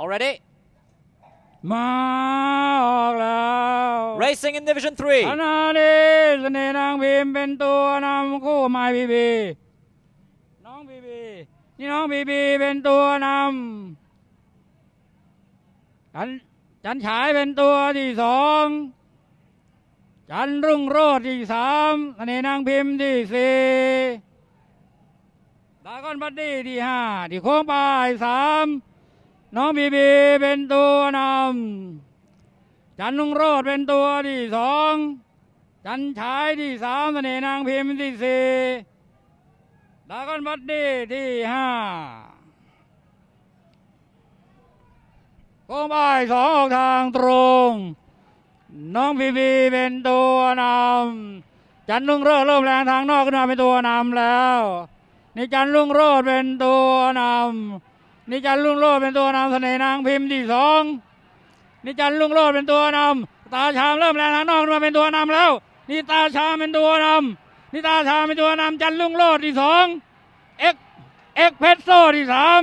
already มาออกแล้ว racing in Division ข 3. ณะนี้เสน่ห์นางพิมพ์เป็นตัวนำคู่ไม้บีบีน้องบีบีนี่น้องบีบีเป็นตัวนำจันจันฉายเป็นตัวที่สองจันรุ่งโรจน์ที่สามเสน่ห์นางพิมพ์ที่สี่ดากอนบัดดี้ที่ห้าที่โค้งปลายสาม น้องบีบีเป็นตัวนำจันนุงโรดเป็นตัวที่สองจันฉายที่สามเสน่นางพิมพ์ที่สี่ดากอนบัดดี้ที่ห้าโค้งบ่ายสองออกทางตรง น้องพีพีเป็นตัวนำจันลุงโรดเริ่มแรงทางนอกขึ้นมาเป็นตัวนำแล้ว นี่จันลุงโรดเป็นตัวนำ นิจันลุงโลดเป็นตัวนำเสน่นางพิมพ์ที่สองนิจันลุงโลดเป็นตัวนำตาชามเริ่มแรงทางนอกขึ้นมาเป็นตัวนำแล้วนี่ตาชามเป็นตัวนำนี่ตาชามเป็นตัวนำจันลุงโลดที่สองเอ็กเอ็กเพชโซที่สาม